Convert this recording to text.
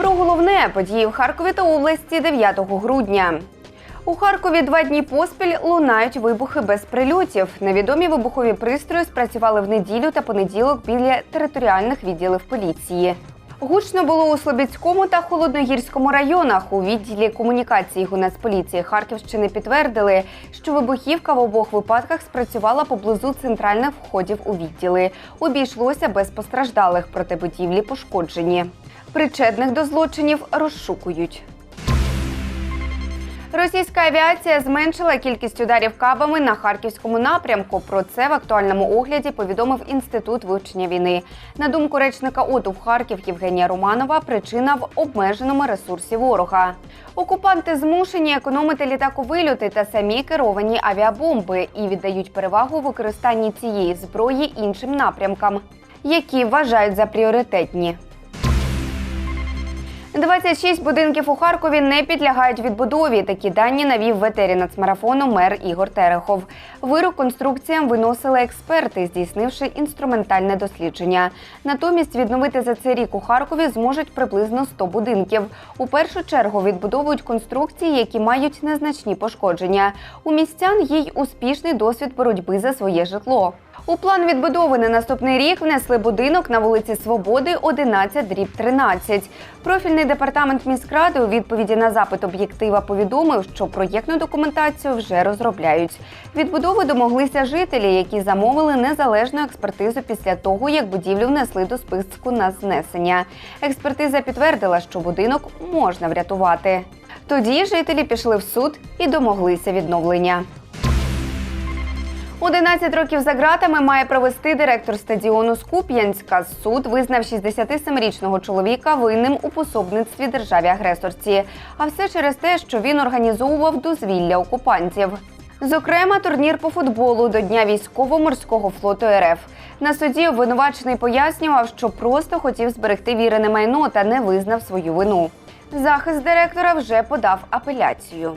Про головне події в Харкові та області 9 грудня. У Харкові два дні поспіль лунають вибухи без прильотів. Невідомі вибухові пристрої спрацювали в неділю та понеділок біля територіальних відділів поліції. Гучно було у Слобідському та Холодногірському районах. У відділі комунікації Гунацполіції Харківщини підтвердили, що вибухівка в обох випадках спрацювала поблизу центральних входів у відділи. Обійшлося без постраждалих, проте будівлі пошкоджені. Причетних до злочинів розшукують. Російська авіація зменшила кількість ударів кабами на харківському напрямку. Про це в актуальному огляді повідомив інститут вивчення війни. На думку речника ОТУ в Харків Євгенія Романова, причина в обмеженому ресурсі ворога. Окупанти змушені економити літаковильоти та самі керовані авіабомби і віддають перевагу використанні цієї зброї іншим напрямкам, які вважають за пріоритетні. 26 будинків у Харкові не підлягають відбудові. Такі дані навів в етері нацмарафону мер Ігор Терехов. Вирок конструкціям виносили експерти, здійснивши інструментальне дослідження. Натомість відновити за цей рік у Харкові зможуть приблизно 100 будинків. У першу чергу відбудовують конструкції, які мають незначні пошкодження. У містян є й успішний досвід боротьби за своє житло. У план відбудови на наступний рік внесли будинок на вулиці Свободи 11 дріб 13. Профільний департамент міськради у відповіді на запит об'єктива повідомив, що проєктну документацію вже розробляють. Відбудови домоглися жителі, які замовили незалежну експертизу після того, як будівлю внесли до списку на знесення. Експертиза підтвердила, що будинок можна врятувати. Тоді жителі пішли в суд і домоглися відновлення. 11 років за ґратами має провести директор стадіону з Куп'янська. Суд визнав 67-річного чоловіка винним у пособництві державі-агресорці. А все через те, що він організовував дозвілля окупантів. Зокрема, турнір по футболу до Дня військово-морського флоту РФ. На суді обвинувачений пояснював, що просто хотів зберегти вірене майно та не визнав свою вину. Захист директора вже подав апеляцію.